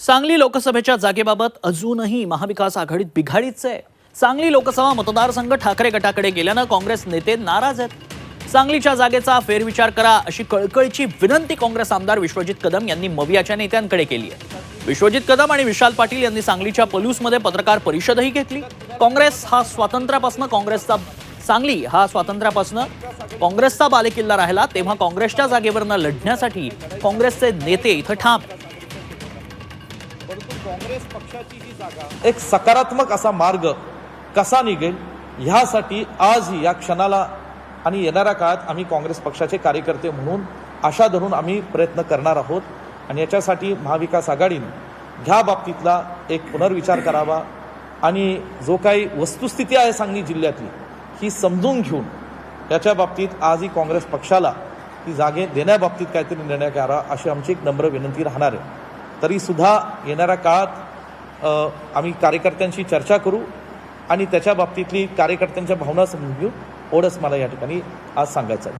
सांगली लोकसभेच्या जागेबाबत अजूनही महाविकास आघाडीत बिघाडीच आहे. सांगली लोकसभा मतदारसंघ ठाकरे गटाकडे गेल्यानं काँग्रेस नेते नाराज आहेत. सांगलीच्या जागेचा फेरविचार करा अशी कळकळीची विनंती काँग्रेस आमदार विश्वजित कदम यांनी मवियाच्या नेत्यांकडे केली आहे. विश्वजित कदम आणि विशाल पाटील यांनी सांगलीच्या पलूसमध्ये पत्रकार परिषदही घेतली. काँग्रेस हा स्वातंत्र्यापासून काँग्रेसचा सांगली हा स्वातंत्र्यापासून काँग्रेसचा बालेकिल्ला राहिला तेव्हा काँग्रेसच्या जागेवरनं लढण्यासाठी काँग्रेसचे नेते इथं ठाम. परंतु काँग्रेस पक्षाची ही जागा एक सकारात्मक असा मार्ग कसा निघेल ह्यासाठी आज या क्षणाला आणि येणाऱ्या काळात आम्ही काँग्रेस पक्षाचे कार्यकर्ते म्हणून आशा धरून आम्ही प्रयत्न करणार आहोत. आणि याच्यासाठी महाविकास आघाडीनं ह्या बाबतीतला एक पुनर्विचार करावा आणि जो काही वस्तुस्थिती आहे सांगली जिल्ह्यातली ही समजून घेऊन त्याच्या बाबतीत आजही काँग्रेस पक्षाला ती जागे देण्याबाबतीत काहीतरी निर्णय करा अशी आमची एक नम्र विनंती राहणार आहे. तरी सुद्धा येणाऱ्या काळात आम्ही कार्यकर्त्यांशी चर्चा करू आणि त्याच्या बाबतीतली कार्यकर्त्यांच्या भावना समजून घेऊ. ओढच मला या ठिकाणी आज सांगायचं आहे.